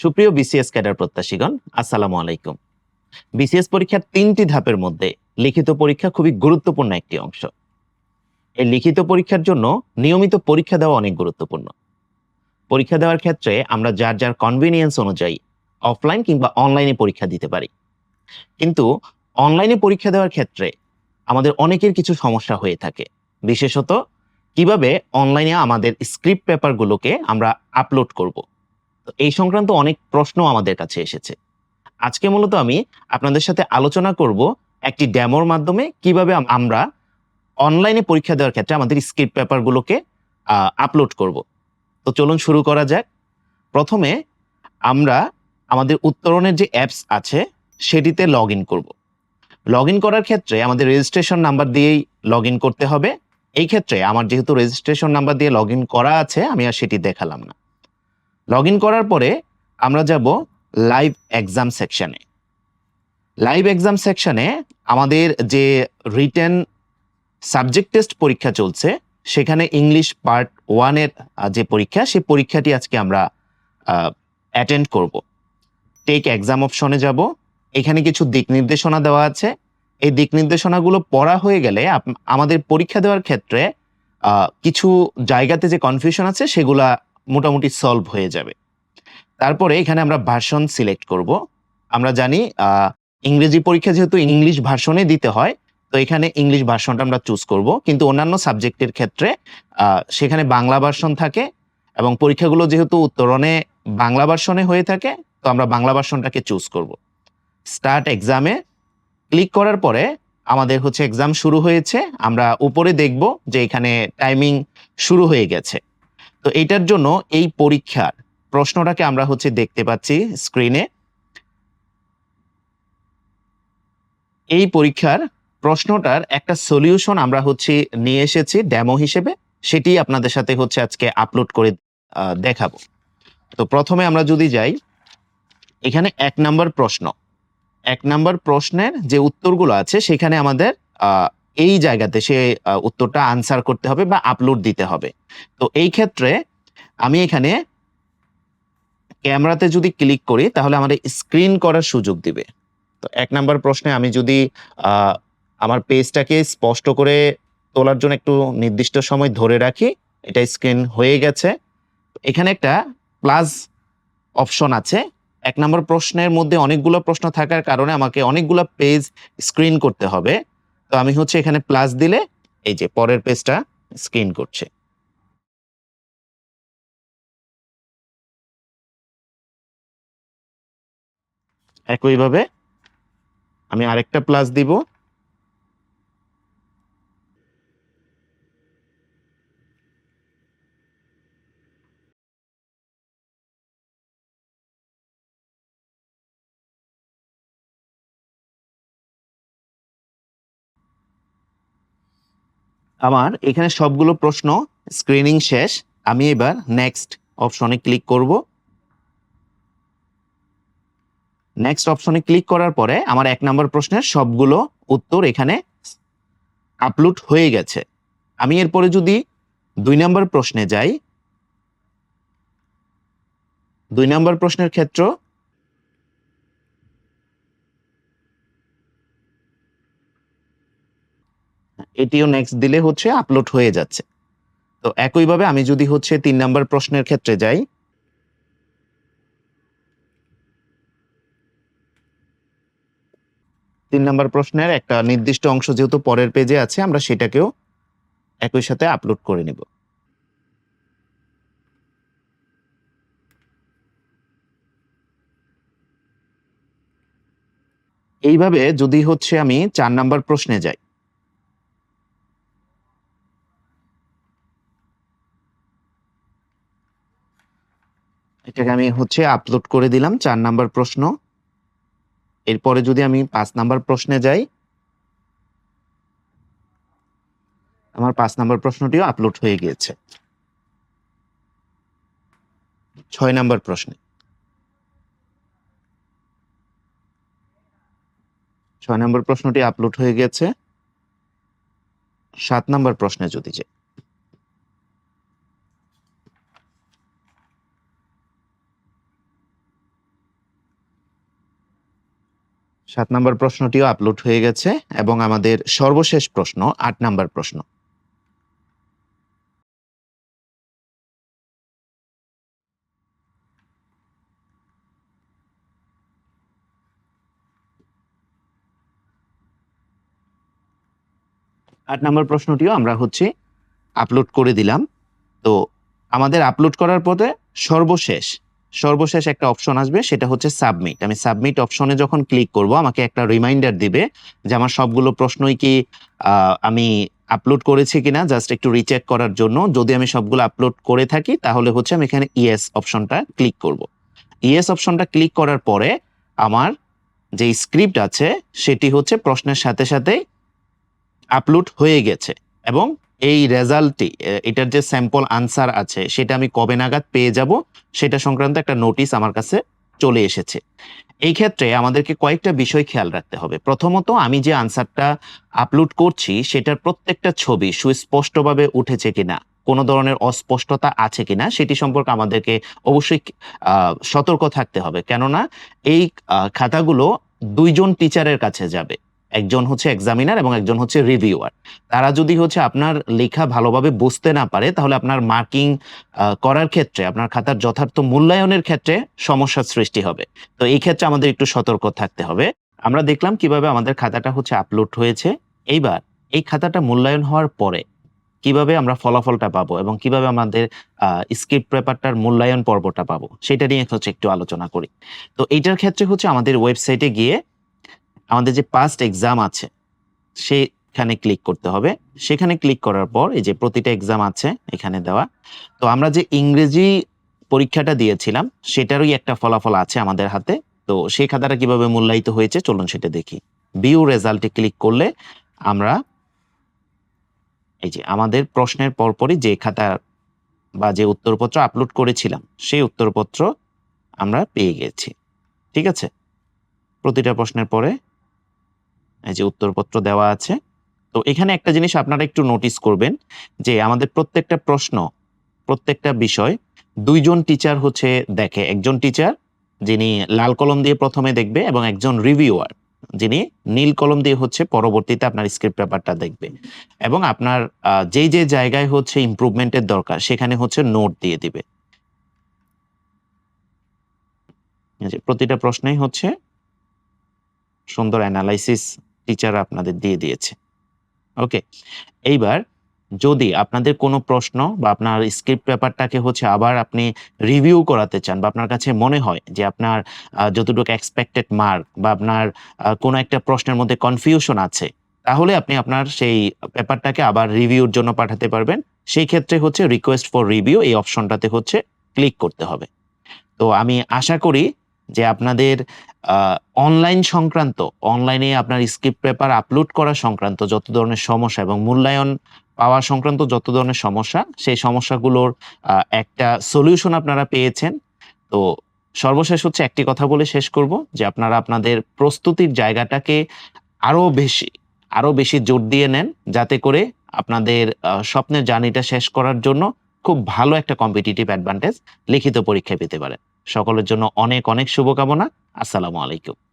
সুপ্রিয় BCS cadre প্রত্যাশীগণ, আসসালামু আলাইকুম। বিসিএস পরীক্ষার তিনটি ধাপের মধ্যে লিখিত পরীক্ষা খুবই গুরুত্বপূর্ণ একটি অংশ। এই লিখিত পরীক্ষার জন্য নিয়মিত পরীক্ষা দেওয়া অনেক গুরুত্বপূর্ণ। পরীক্ষা দেওয়ার ক্ষেত্রে আমরা যার যার কনভিনিয়েন্স অনুযায়ী অফলাইন কিংবা অনলাইনে পরীক্ষা দিতে পারি। কিন্তু অনলাইনে পরীক্ষা দেওয়ার ক্ষেত্রে আমাদের অনেকের কিছু সমস্যা হয়ে থাকে। বিশেষত কীভাবে অনলাইনে আমাদের স্ক্রিপ্ট পেপারগুলোকে আমরা আপলোড করব। তো এই সংক্রান্ত অনেক প্রশ্ন আমাদের কাছে এসেছে। আজকে মূলত আমি আপনাদের সাথে আলোচনা করব একটি ড্যামোর মাধ্যমে কীভাবে আমরা অনলাইনে পরীক্ষা দেওয়ার ক্ষেত্রে আমাদের স্ক্রিপ্ট পেপারগুলোকে আপলোড করব। তো চলুন শুরু করা যাক। প্রথমে আমরা আমাদের উত্তরণের যে অ্যাপস আছে, সেটিতে লগ ইন করব। লগ ইন করার ক্ষেত্রে আমাদের রেজিস্ট্রেশন নাম্বার দিয়েই লগ ইন করতে হবে। এই ক্ষেত্রে আমার যেহেতু রেজিস্ট্রেশন নাম্বার দিয়ে লগ ইন করা আছে, আমি আর সেটি দেখালাম না। লগ করার পরে আমরা যাব লাইভ এক্সাম সেকশানে লাইভ এক্সাম সেকশানে আমাদের যে রিটেন সাবজেক্ট টেস্ট পরীক্ষা চলছে, সেখানে ইংলিশ পার্ট ওয়ানের যে পরীক্ষা, সেই পরীক্ষাটি আজকে আমরা অ্যাটেন্ড করব। টেক এক্সাম অপশনে যাব। এখানে কিছু দিক নির্দেশনা দেওয়া আছে। এই দিক নির্দেশনাগুলো পড়া হয়ে গেলে আমাদের পরীক্ষা দেওয়ার ক্ষেত্রে কিছু জায়গাতে যে কনফিউশন আছে, সেগুলা মোটামুটি সলভ হয়ে যাবে। তারপরে এখানে আমরা ভার্সন সিলেক্ট করব। আমরা জানি ইংরেজি পরীক্ষা যেহেতু ইংলিশ ভার্সনে দিতে হয়, তো এখানে ইংলিশ ভার্সনটা আমরা চুজ করব। কিন্তু অন্যান্য সাবজেক্টের ক্ষেত্রে সেখানে বাংলা ভার্সন থাকে এবং পরীক্ষাগুলো যেহেতু উত্তরণে বাংলা ভার্সনে হয়ে থাকে, তো আমরা বাংলা ভার্সনটাকে চুজ করব। স্টার্ট এক্সামে ক্লিক করার পরে আমাদের হচ্ছে এক্সাম শুরু হয়েছে। আমরা উপরে দেখব যে এখানে টাইমিং শুরু হয়ে গেছে। তো এটার জন্য এই পরীক্ষার প্রশ্নটাকে আমরা হচ্ছে দেখতে পাচ্ছি স্ক্রিনে এই পরীক্ষার প্রশ্নটার একটা সলিউশন আমরা হচ্ছে নিয়ে এসেছি ডেমো হিসেবে সেটি আপনাদের সাথে হচ্ছে আজকে আপলোড করে দেখাবো। তো প্রথমে আমরা যদি যাই, এখানে এক নাম্বার প্রশ্ন। এক নাম্বার প্রশ্নের যে উত্তরগুলো আছে, সেখানে আমাদের এই জায়গাতে সে উত্তরটা আনসার করতে হবে বা আপলোড দিতে হবে। তো এই ক্ষেত্রে আমি এখানে ক্যামেরাতে যদি ক্লিক করি, তাহলে আমাদের স্ক্রিন করার সুযোগ দিবে। তো এক নাম্বার প্রশ্নে আমি যদি আমার পেজটাকে স্পষ্ট করে তোলার জন্য একটু নির্দিষ্ট সময় ধরে রাখি, এটা স্ক্রিন হয়ে গেছে। এখানে একটা প্লাস অপশন আছে। এক নম্বর প্রশ্নের মধ্যে অনেকগুলো প্রশ্ন থাকার কারণে আমাকে অনেকগুলো পেজ স্ক্রিন করতে হবে। তো আমি হচ্ছে এখানে প্লাস দিলে এই যে পরের পেজটা স্ক্রিন করছে। একইভাবে আমি আরেকটা প্লাস দিব। আমার এখানে সবগুলো প্রশ্ন স্ক্রিনিং শেষ। আমি এবার নেক্সট অপশনে ক্লিক করব। নেক্সট অপশনে ক্লিক করার পরে আমার এক নম্বর প্রশ্নের সবগুলো উত্তর এখানে আপলোড হয়ে গেছে। আমি এরপরে যদি দুই নম্বর প্রশ্নে যাই, দুই নম্বর প্রশ্নের ক্ষেত্র এটিও নেক্সট দিলে হচ্ছে আপলোড হয়ে যাচ্ছে। তো একইভাবে আমি যদি হচ্ছে তিন নাম্বার প্রশ্নের ক্ষেত্রে যাই। তিন নাম্বার প্রশ্নের একটা নির্দিষ্ট অংশ যেহেতু পরের পেজে আছে, আমরা সেটাকেও একই সাথে আপলোড করে নিব। এইভাবে যদি হচ্ছে আমি চার নাম্বার প্রশ্নে যাই। এটাকে আমি হচ্ছে আপলোড করে দিলাম, চার নাম্বার প্রশ্ন। এরপরে যদি আমি পাঁচ নাম্বার প্রশ্নে যাই, আমার পাঁচ নাম্বার প্রশ্নটিও আপলোড হয়ে গিয়েছে। ছয় নাম্বার প্রশ্নে। ছয় নাম্বার প্রশ্নটি আপলোড হয়ে গেছে সাত নাম্বার প্রশ্নে যদি যাই। সাত নম্বর প্রশ্নটিও আপলোড হয়ে গেছে এবং আমাদের সর্বশেষ প্রশ্ন, আট নম্বর প্রশ্ন। আট নম্বর প্রশ্নটিও আমরা হচ্ছে আপলোড করে দিলাম। তো আমাদের আপলোড করার পরে সর্বশেষ সর্বশেষ একটা অপশন আসবে, সেটা হচ্ছে সাবমিট আমি সাবমিট অপশনে যখন ক্লিক করব, আমাকে একটা রিমাইন্ডার দিবে যে আমার সবগুলো প্রশ্নই কি আমি আপলোড করেছি কিনা জাস্ট একটু রিচেক করার জন্য। যদি আমি সবগুলো আপলোড করে থাকি, তাহলে হচ্ছে আমি এখানে ইয়েস অপশনটা ক্লিক করব। ইয়েস অপশনটা ক্লিক করার পরে আমার যে স্ক্রিপ্ট আছে, সেটি হচ্ছে প্রশ্নের সাথে সাথে আপলোড হয়ে গেছে এবং এই রেজাল্টটি এটার যে স্যাম্পল আনসার আছে, সেটা আমি কবে নাগাদ পেয়ে যাব, সেটা সংক্রান্ত একটা নোটিশ আমার কাছে চলে এসেছে। এই ক্ষেত্রে আমাদেরকে কয়েকটা বিষয় খেয়াল রাখতে হবে। প্রথমত, আমি যে আনসারটা আপলোড করছি, সেটার প্রত্যেকটা ছবি সুস্পষ্টভাবে উঠেছে কিনা, কোনো ধরনের অস্পষ্টতা আছে কিনা, সেটি সম্পর্কে আমাদেরকে অবশ্যই সতর্ক থাকতে হবে। কেননা, এই খাতাগুলো দুইজন টিচারের কাছে যাবে। একজন হচ্ছে এক্সামিনার এবং একজন হচ্ছে রিভিউয়ার তারা যদি হচ্ছে আপনার লেখা ভালোভাবে বুঝতে না পারে, তাহলে আপনার মার্কিং করার ক্ষেত্রে, আপনার খাতার যথার্থ মূল্যায়নের ক্ষেত্রে সমস্যার সৃষ্টি হবে। তো এই ক্ষেত্রে আমাদের একটু সতর্ক থাকতে হবে। আমরা দেখলাম কীভাবে আমাদের খাতাটা হচ্ছে আপলোড হয়েছে। এইবার এই খাতাটা মূল্যায়ন হওয়ার পরে কীভাবে আমরা ফলাফলটা পাবো এবং কীভাবে আমাদের স্ক্রিপ্ট পেপারটার মূল্যায়ন পর্বটা পাবো, সেটা নিয়ে হচ্ছে একটু আলোচনা করি। তো এইটার ক্ষেত্রে হচ্ছে আমাদের ওয়েবসাইটে গিয়ে আমাদের যে পাস্ট এক্সাম আছে, সেখানে ক্লিক করতে হবে। সেখানে ক্লিক করার পর এই যে প্রতিটা এক্সাম আছে এখানে দেওয়া। তো আমরা যে ইংরেজি পরীক্ষাটা দিয়েছিলাম, সেটারই একটা ফলাফল আছে আমাদের হাতে। তো সেই খাতাটা কীভাবে মূল্যায়িত হয়েছে, চলুন সেটা দেখি। বিউ রেজাল্টে ক্লিক করলে আমরা এই যে আমাদের প্রশ্নের পরপরই যে খাতা বা যে উত্তরপত্র আপলোড করেছিলাম, সেই উত্তরপত্র আমরা পেয়ে গেছি। ঠিক আছে? প্রতিটা প্রশ্নের পরে এই যে উত্তরপত্র দেওয়া আছে। তো এখানে একটা জিনিস আপনারা একটু নোটিস করবেন যে আমাদের প্রত্যেকটা প্রশ্ন, প্রত্যেকটা বিষয় দুইজন টিচার হচ্ছে দেখে। একজন টিচার যিনি লাল কলম দিয়ে প্রথমে দেখবে এবং একজন রিভিউয়ার যিনি নীল কলম দিয়ে হচ্ছে পরবর্তীতে আপনার স্ক্রিপ্ট পেপারটা দেখবে। এবং আপনার যেই যে জায়গায় হচ্ছে ইমপ্রুভমেন্টের দরকার, সেখানে হচ্ছে নোট দিয়ে দিবে। প্রতিটা প্রশ্নেই হচ্ছে সুন্দর অ্যানালাইসিস টিচার আপনাদের দিয়ে দিয়েছে। ওকে এইবার যদি আপনাদের কোনো প্রশ্ন বা আপনার স্ক্রিপ্ট পেপারটাকে হচ্ছে আবার আপনি রিভিউ করাতে চান বা আপনার কাছে মনে হয় যে আপনার যতটুকু এক্সপেক্টেড মার্ক বা আপনার কোনো একটা প্রশ্নের মধ্যে কনফিউশন আছে, তাহলে আপনি আপনার সেই পেপারটাকে আবার রিভিউর জন্য পাঠাতে পারবেন। সেই ক্ষেত্রে হচ্ছে রিকোয়েস্ট ফর রিভিউ এই অপশনটাতে হচ্ছে ক্লিক করতে হবে। তো আমি আশা করি যে আপনাদের অনলাইন সংক্রান্ত অনলাইনে আপনার স্ক্রিপ্ট পেপার আপলোড করা সংক্রান্ত যত ধরনের সমস্যা এবং মূল্যায়ন পাওয়া সংক্রান্ত যত ধরনের সমস্যা, সেই সমস্যাগুলোর একটা সলিউশন আপনারা পেয়েছেন। তো সর্বশেষ হচ্ছে একটি কথা বলে শেষ করব, যে আপনারা আপনাদের প্রস্তুতির জায়গাটাকে আরও বেশি, আরও বেশি জোর দিয়ে নেন যাতে করে আপনাদের স্বপ্নের জার্নিটা শেষ করার জন্য খুব ভালো একটা কম্পিটিটিভ অ্যাডভান্টেজ লিখিত পরীক্ষায় পেতে পারেন। সকলের জন্য অনেক অনেক শুভকামনা। আসসালামু আলাইকুম।